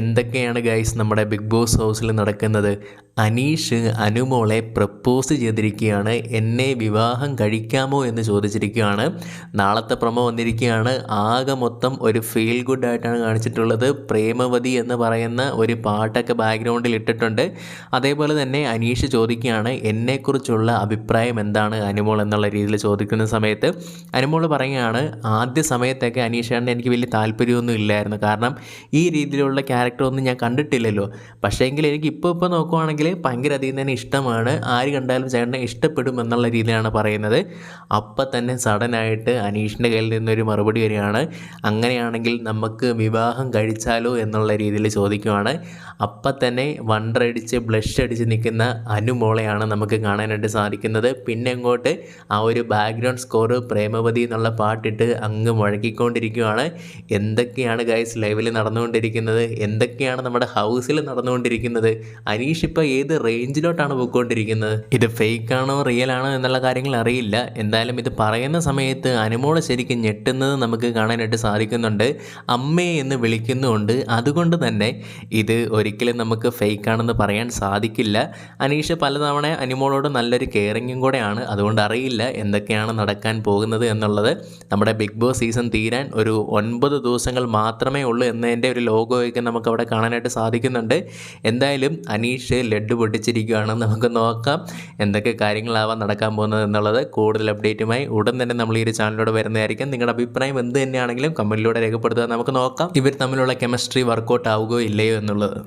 എന്തൊക്കെയാണ് ഗൈസ് നമ്മുടെ big boss ഹൗസിൽ നടക്കുന്നത്? അനീഷ് അനുമോളെ പ്രപ്പോസ് ചെയ്തിരിക്കുകയാണ്. എന്നെ വിവാഹം കഴിക്കാമോ എന്ന് ചോദിച്ചിരിക്കുകയാണ്. നാളത്തെ പ്രമോ വന്നിരിക്കുകയാണ്. ആകെ മൊത്തം ഒരു ഫീൽ ഗുഡ് ആയിട്ടാണ് കാണിച്ചിട്ടുള്ളത്. പ്രേമവതി എന്ന് പറയുന്ന ഒരു പാട്ടൊക്കെ ബാക്ക്ഗ്രൗണ്ടിൽ ഇട്ടിട്ടുണ്ട്. അതേപോലെ തന്നെ അനീഷ് ചോദിക്കുകയാണ് എന്നെക്കുറിച്ചുള്ള അഭിപ്രായം എന്താണ്? അനുമോൾ എന്നുള്ള രീതിയിൽ ചോദിക്കുന്ന സമയത്ത്. അനുമോൾ പറയുകയാണ് ആദ്യ സമയത്തൊക്കെ അനീഷേട്ടന് എനിക്ക് വലിയ താല്പര്യമൊന്നും ഇല്ലായിരുന്നു. കാരണം ഈ രീതിയിലുള്ള ക്യാരക്ടറൊന്നും ഞാൻ കണ്ടിട്ടില്ലല്ലോ. പക്ഷേ എങ്കിൽ എനിക്ക് ഇപ്പോൾ ഇപ്പോൾ നോക്കുവാണെങ്കിൽ ഭയങ്കര അധികം തന്നെ ഇഷ്ടമാണ്. ആര് കണ്ടാലും ചേട്ടനെ ഇഷ്ടപ്പെടും എന്നുള്ള രീതിയിലാണ് പറയുന്നത്. അപ്പം തന്നെ സഡനായിട്ട് അനീഷിന്റെ കയ്യിൽ നിന്നൊരു മറുപടി വരികയാണ്. അങ്ങനെയാണെങ്കിൽ നമുക്ക് വിവാഹം കഴിച്ചാലോ എന്നുള്ള രീതിയിൽ ചോദിക്കുവാണ്. അപ്പം തന്നെ വണ്ടറടിച്ച് ബ്ലഷ് അടിച്ച് നിൽക്കുന്ന അനുമോളയാണ് നമുക്ക് കാണാനായിട്ട് സാധിക്കുന്നത്. പിന്നെ അങ്ങോട്ട് ആ ഒരു ബാക്ക്ഗ്രൗണ്ട് സ്കോർ പ്രേമവതി എന്നുള്ള പാട്ടിട്ട് അങ്ങ് മുഴക്കിക്കൊണ്ടിരിക്കുകയാണ് എന്തൊക്കെയാണ് ഗൈസ് ലൈവിൽ നടന്നുകൊണ്ടിരിക്കുന്നത്? എന്തൊക്കെയാണ് നമ്മുടെ ഹൗസിൽ നടന്നുകൊണ്ടിരിക്കുന്നത്? അനീഷ് ഇപ്പോൾ ഏത് റേഞ്ചിലോട്ടാണ് പോയിക്കൊണ്ടിരിക്കുന്നത്? ഇത് ഫേക്ക് ആണോ റിയൽ ആണോ എന്നുള്ള കാര്യങ്ങൾ അറിയില്ല. എന്തായാലും ഇത് പറയുന്ന സമയത്ത് അനുമോൾ ശരിക്കും ഞെട്ടുന്നത് നമുക്ക് കാണാനായിട്ട് സാധിക്കുന്നുണ്ട്. അമ്മേ എന്ന് വിളിക്കുന്നുണ്ട്. അതുകൊണ്ട് തന്നെ ഇത് ഒരിക്കലും നമുക്ക് ഫേക്ക് ആണെന്ന് പറയാൻ സാധിക്കില്ല. അനീഷ് പലതവണ അനുമോളോട് നല്ലൊരു കെയറിങ്ങും കൂടെയാണ്. അതുകൊണ്ട് അറിയില്ല എന്തൊക്കെയാണ് നടക്കാൻ പോകുന്നത് എന്നുള്ളത്. നമ്മുടെ ബിഗ് ബോസ് സീസൺ തീരാൻ ഒരു ഒൻപത് ദിവസങ്ങൾ മാത്രമേ ഉള്ളൂ എന്നതിന്റെ ഒരു ലോഗോയൊക്കെ നമുക്ക് അവിടെ കാണാനായിട്ട് സാധിക്കുന്നുണ്ട്. എന്തായാലും അനീഷ് ലഡ്ഡു പൊട്ടിച്ചിരിക്കുകയാണ് നമുക്ക് നോക്കാം. എന്തൊക്കെ കാര്യങ്ങളാവാൻ നടക്കാൻ പോകുന്നത് എന്നുള്ളത് കൂടുതൽ അപ്ഡേറ്റുമായി ഉടൻ തന്നെ നമ്മൾ ഈ ഒരു ചാനലിലൂടെ വരുന്നതായിരിക്കും. നിങ്ങളുടെ അഭിപ്രായം എന്ത് തന്നെയാണെങ്കിലും കമന്റിലൂടെ രേഖപ്പെടുത്തുക നമുക്ക് നോക്കാം. ഇവർ തമ്മിലുള്ള കെമിസ്ട്രി വർക്കൗട്ട് ആവുകയോ ഇല്ലയോ എന്നുള്ളത്.